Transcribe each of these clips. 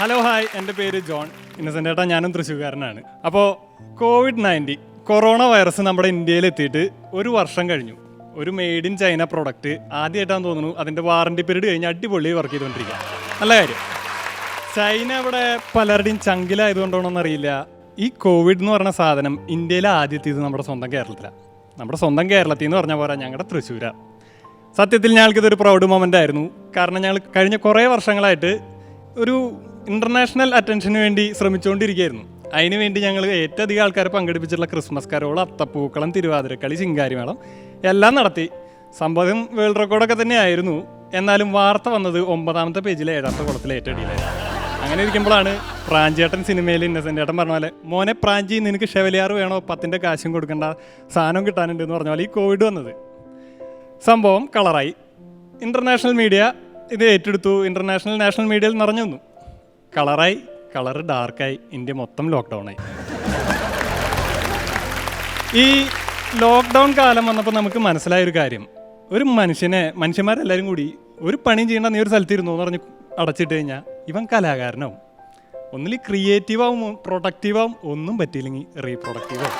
Hello hi എന്റെ പേര് John. Innocent ഏട്ടാ ഞാനും തൃശ്ശൂർക്കാരനാണ് അപ്പോൾ കോവിഡ് നയന്റീൻ കൊറോണ വൈറസ് നമ്മുടെ ഇന്ത്യയിൽ എത്തിയിട്ട് ഒരു വർഷം കഴിഞ്ഞു. ഒരു മെയ്ഡ് ഇൻ ചൈന പ്രൊഡക്റ്റ് ആദ്യമായിട്ടാന്ന് തോന്നുന്നു. അതിന്റെ വാറണ്ടി പീരീഡ് കഴിഞ്ഞ് അടിപൊളി വർക്ക് ചെയ്തുകൊണ്ടിരിക്കുക. നല്ല കാര്യം. ചൈന ഇവിടെ പലരുടെയും ചങ്കിലായതുകൊണ്ടാണോന്ന് അറിയില്ല ഈ കോവിഡ് എന്ന് പറഞ്ഞ സാധനം ഇന്ത്യയിലെ ആദ്യത്തേത് നമ്മുടെ സ്വന്തം കേരളത്തിലാണ് നമ്മുടെ സ്വന്തം കേരളത്തിൽ എന്ന് പറഞ്ഞാൽ പോരാ ഞങ്ങളുടെ തൃശ്ശൂരാണ് സത്യത്തിൽ ഞങ്ങൾക്കിതൊരു പ്രൗഡ് മൊമെന്റ് ആയിരുന്നു. കാരണം ഞങ്ങൾ കഴിഞ്ഞ കുറേ വർഷങ്ങളായിട്ട് ഒരു ഇന്റർനാഷണൽ അറ്റൻഷന് വേണ്ടി ശ്രമിച്ചുകൊണ്ടിരിക്കുകയായിരുന്നു അതിന് വേണ്ടി ഞങ്ങൾ ഏറ്റവും അധികം ആൾക്കാരെ പങ്കെടുപ്പിച്ചിട്ടുള്ള ക്രിസ്മസ് കരോൾ അത്തപ്പൂക്കളം തിരുവാതിരക്കളി ചിങ്കാരിമേളം എല്ലാം നടത്തി. സംഭവം വേൾഡ് റെക്കോർഡൊക്കെ തന്നെയായിരുന്നു എന്നാലും വാർത്ത വന്നത് ഒമ്പതാമത്തെ പേജിലെ ഏഴാമത്തെ കുളത്തിലെ ഏറ്റടിയിലായിരുന്നു അങ്ങനെ ഇരിക്കുമ്പോഴാണ് പ്രാഞ്ചേട്ടൻ സിനിമയിൽ ഇന്നസെന്റ് ഏട്ടൻ പറഞ്ഞ പോലെ മോനെ പ്രാഞ്ചി നിനക്ക് ഷെവലിയാർ വേണോ? പത്തിന്റെ കാശും കൊടുക്കേണ്ട. സാധനം കിട്ടാനുണ്ട് എന്ന് പറഞ്ഞ പോലെ ഈ കോവിഡ് വന്നത്. സംഭവം കളറായി ഇന്റർനാഷണൽ മീഡിയ ഇത് ഏറ്റെടുത്തു. ഇന്റർനാഷണൽ നാഷണൽ മീഡിയയിൽ നിറഞ്ഞു വന്നു കളറായി കളറ് ഡാർക്കായി ഇന്ത്യ മൊത്തം ലോക്ക്ഡൗണായി ഈ ലോക്ക്ഡൗൺ കാലം വന്നപ്പോൾ നമുക്ക് മനസ്സിലായ ഒരു കാര്യം. ഒരു മനുഷ്യനെ മനുഷ്യന്മാരെല്ലാവരും കൂടി ഒരു പണിയും ചെയ്യേണ്ട നീ ഒരു സ്ഥലത്തിരുന്നു എന്ന് പറഞ്ഞ് അടച്ചിട്ട് കഴിഞ്ഞാൽ ഇവൻ കലാകാരനാവും. ഒന്നിൽ ക്രിയേറ്റീവാവും പ്രൊഡക്റ്റീവാവും ഒന്നും പറ്റിയില്ലെങ്കിൽ റീപ്രൊഡക്റ്റീവാവും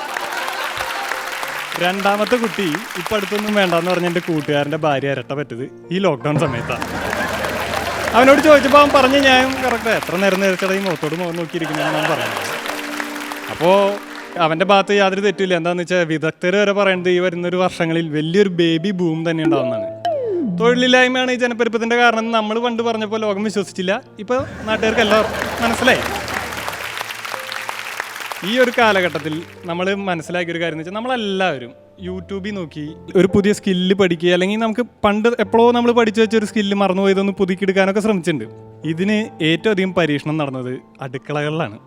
രണ്ടാമത്തെ കുട്ടി ഇപ്പം അടുത്തൊന്നും വേണ്ടെന്ന് പറഞ്ഞ എന്റെ കൂട്ടുകാരന്റെ ഭാര്യ ഇരട്ട പറ്റത് ഈ ലോക്ക്ഡൗൺ സമയത്താണ് അവനോട് ചോദിച്ചപ്പോൾ അവൻ പറഞ്ഞു ഞാൻ കറക്റ്റ് എത്ര നേരം നേരിച്ചട മുഖത്തോട് മുഖം നോക്കിയിരിക്കുന്നതെന്ന് അവൻ പറഞ്ഞു. അപ്പോൾ അവന്റെ ഭാഗത്ത് യാതൊരു തെറ്റില്ല എന്താണെന്ന് വെച്ചാൽ വിദഗ്ധർ വരെ പറയുന്നത് ഈ വരുന്നൊരു വർഷങ്ങളിൽ വലിയൊരു ബേബി ബൂം തന്നെ ഉണ്ടാവുന്നതാണ്. തൊഴിലില്ലായ്മയാണ് ഈ ജനപ്പെരുപ്പത്തിന്റെ കാരണം നമ്മൾ പണ്ട് പറഞ്ഞപ്പോൾ ലോകം വിശ്വസിച്ചില്ല. ഇപ്പോൾ നാട്ടുകാർക്ക് എല്ലാവർക്കും മനസ്സിലായി. ഈ ഒരു കാലഘട്ടത്തിൽ നമ്മൾ മനസ്സിലാക്കിയ ഒരു കാര്യം എന്ന് വെച്ചാൽ നമ്മളെല്ലാവരും യൂട്യൂബിൽ നോക്കി ഒരു പുതിയ സ്കില്ല് പഠിക്കുക അല്ലെങ്കിൽ നമുക്ക് പണ്ട് എപ്പോഴോ നമ്മൾ പഠിച്ചു വെച്ച ഒരു സ്കില്ല് മറന്നുപോയതൊന്ന് പുതുക്കിയെടുക്കാനൊക്കെ ശ്രമിച്ചിട്ടുണ്ട്. ഇതിന് ഏറ്റവും അധികം പരീക്ഷണം നടന്നത് അടുക്കളകളിലാണ്.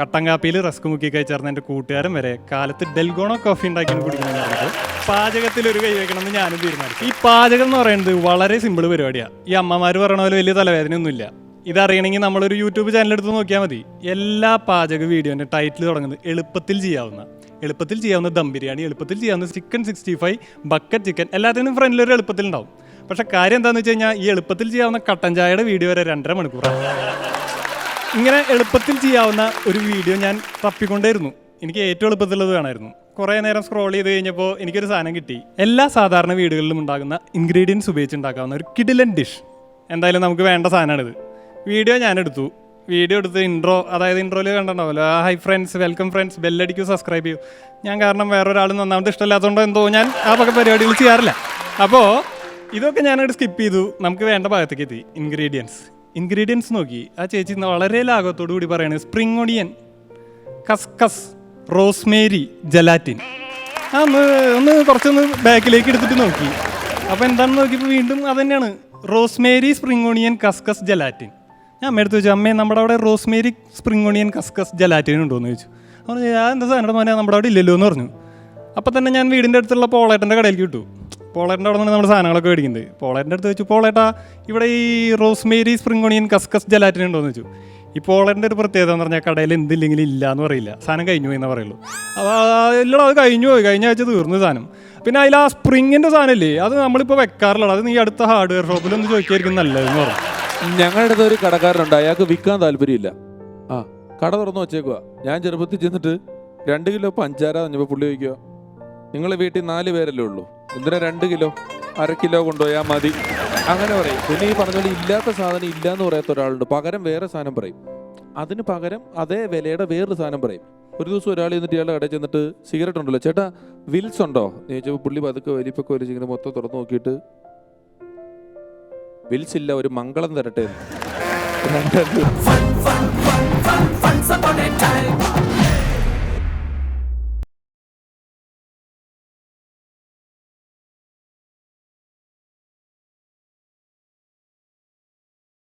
കട്ടൻ കാപ്പിയിൽ റസ്ക് മുക്കി കഴിച്ചേർന്ന എന്റെ കൂട്ടുകാരൻ വരെ കാലത്ത് ഡെൽഗോണോ കോഫി ഉണ്ടാക്കി കുടിക്കുന്ന പാചകത്തിൽ ഒരു കൈ വെക്കണമെന്ന് ഞാനും തീരുമാനിച്ചു. ഈ പാചകം എന്ന് പറയുന്നത് വളരെ സിമ്പിൾ പരിപാടിയാണ് ഈ അമ്മമാർ പറയണ പോലെ വലിയ തലവേദനയൊന്നുമില്ല. ഇതറിയണമെങ്കിൽ നമ്മളൊരു യൂട്യൂബ് ചാനൽ എടുത്ത് നോക്കിയാൽ മതി. എല്ലാ പാചക വീഡിയോന്റെ ടൈറ്റിൽ തുടങ്ങുന്നത് എളുപ്പത്തിൽ ചെയ്യാവുന്ന എളുപ്പത്തിൽ ചെയ്യാവുന്ന ദം ബിരിയാണി എളുപ്പത്തിൽ ചെയ്യാവുന്ന chicken sixty five bucket chicken എല്ലാത്തിനും ഫ്രണ്ടിൽ ഒരു എളുപ്പത്തിൽ ഉണ്ടാവും പക്ഷെ കാര്യം എന്താണെന്ന് വെച്ച് കഴിഞ്ഞാൽ ഈ എളുപ്പത്തിൽ ചെയ്യാവുന്ന കട്ടൻ ചായയുടെ വീഡിയോ വരെ രണ്ടര മണിക്കൂറാണ് ഇങ്ങനെ എളുപ്പത്തിൽ ചെയ്യാവുന്ന ഒരു വീഡിയോ ഞാൻ തപ്പിക്കൊണ്ടേയിരുന്നു. എനിക്ക് ഏറ്റവും എളുപ്പത്തിലുള്ളത് വേണമായിരുന്നു. കുറേ നേരം സ്ക്രോൾ ചെയ്ത് കഴിഞ്ഞപ്പോൾ എനിക്കൊരു സാധനം കിട്ടി. എല്ലാ സാധാരണ വീടുകളിലും ഉണ്ടാകുന്ന ഇൻഗ്രീഡിയൻസ് ഉപയോഗിച്ച് ഉണ്ടാക്കാവുന്ന ഒരു കിഡിലൻ ഡിഷ് എന്തായാലും നമുക്ക് വേണ്ട സാധനമാണിത് വീഡിയോ ഞാൻ എടുത്തു. വീഡിയോ എടുത്ത് ഇൻട്രോ അതായത് ഇൻട്രോയിൽ കണ്ടിട്ടുണ്ടാവല്ലോ ഹൈ ഫ്രണ്ട്സ് വെൽക്കം ഫ്രണ്ട്സ് ബെല്ലടിക്കൂ സബ്സ്ക്രൈബ് ചെയ്യൂ. ഞാൻ കാരണം വേറൊരാൾ നന്നാമത് ഇഷ്ടമില്ലാത്തതുകൊണ്ട് എന്തോ ഞാൻ ആ പക പരിപാടികൾ ചെയ്യാറില്ല. അപ്പോൾ ഇതൊക്കെ ഞാനവിടെ സ്കിപ്പ് ചെയ്തു. നമുക്ക് വേണ്ട ഭാഗത്തേക്ക് എത്തി. ഇൻഗ്രീഡിയൻസ് ഇൻഗ്രീഡിയൻസ് നോക്കി. ആ ചേച്ചി വളരെ ലാഘവത്തോടു കൂടി പറയാണ് spring onion couscous rosemary gelatin ആ ഒന്ന് ഒന്ന് കുറച്ചൊന്ന് ബാക്കിലേക്ക് എടുത്തിട്ട് നോക്കി. അപ്പോൾ എന്താണെന്ന് നോക്കിയപ്പോൾ വീണ്ടും അത് തന്നെയാണ്. Rosemary spring onion couscous gelatin ഞാൻ അമ്മയെടുത്ത് ചോദിച്ചു അമ്മേ നമ്മുടെ അവിടെ rosemary spring onion couscous gelatin ഉണ്ടോ എന്ന് ചോദിച്ചു അപ്പോൾ ഞാൻ എന്താ സാധനം? മോനെ നമ്മുടെ അവിടെ ഇല്ലല്ലോ എന്ന് പറഞ്ഞു. അപ്പോൾ തന്നെ ഞാൻ വീടിന്റെ അടുത്തുള്ള പോളേട്ടന്റെ കടയിലേക്ക് വിട്ടു. പോളേട്ടന്റെ അവിടെ നിന്ന് നമ്മുടെ സാധനങ്ങളൊക്കെ മേടിക്കുന്നത്. പോളേട്ടന്റെ അടുത്ത് വെച്ചു പോളേട്ടാ ഇവിടെ ഈ rosemary spring onion couscous gelatin ഉണ്ടോ? എന്ന് ഈ പോളേന്റെ ഒരു പ്രത്യേകത എന്ന് പറഞ്ഞാൽ കടയിൽ എന്തില്ലെങ്കിലും ഇല്ല എന്ന് പറയില്ല. സാധനം കഴിഞ്ഞു പോയി എന്നേ പറയുള്ളൂ. അപ്പോൾ എല്ലാം അത് കഴിഞ്ഞു പോയി. കഴിഞ്ഞ ആഴ്ച തീർന്നു സാധനം. പിന്നെ അതിൽ ആ സ്പ്രിങ്ങിന്റെ സാധനമില്ലേ? അത് നമ്മളിപ്പോൾ വെക്കാറില്ല അത് നീ അടുത്ത ഹാർഡ്വെയർ ഷോപ്പിലൊന്ന് ചോദിക്കായിരിക്കും നല്ലതെന്ന് പറഞ്ഞു. ഞങ്ങളുടെ അടുത്ത് ഒരു കടക്കാരനുണ്ട്. അയാൾക്ക് വിൽക്കാൻ താല്പര്യമില്ല. ആ കട തുറന്നു വെച്ചേക്കുക ഞാൻ ചെറുപ്പത്തിൽ ചെന്നിട്ട് രണ്ട് കിലോ പഞ്ചാര തന്നപ്പോൾ പുള്ളി ചോദിക്കുക നിങ്ങളെ വീട്ടിൽ നാല് പേരല്ലേ ഉള്ളൂ? എന്തിനാ രണ്ട് കിലോ? അര കിലോ കൊണ്ടുപോയാൽ മതി. അങ്ങനെ പറയും. പിന്നെ ഈ പറഞ്ഞ പോലെ ഇല്ലാത്ത സാധനം ഇല്ല എന്ന് പറയാത്ത ഒരാളുണ്ട്. പകരം വേറെ സാധനം പറയും. അതിന് പകരം അതേ വിലയുടെ വേറൊരു സാധനം പറയും. ഒരു ദിവസം ഒരാൾ ചെന്നിട്ട് ഇയാളുടെ കടയിൽ ചെന്നിട്ട് സിഗരറ്റ് ഉണ്ടല്ലോ. ചേട്ടാ വിൽസ് ഉണ്ടോ? ചോദിച്ചപ്പോൾ പുള്ളി പതുക്കെ വലിപ്പൊക്കെ വലിച്ചിങ്ങനെ മൊത്തം തുറന്നു നോക്കിയിട്ട് വിൽസ് ഇല്ല ഒരു മംഗളം തരട്ടെ എന്ന്.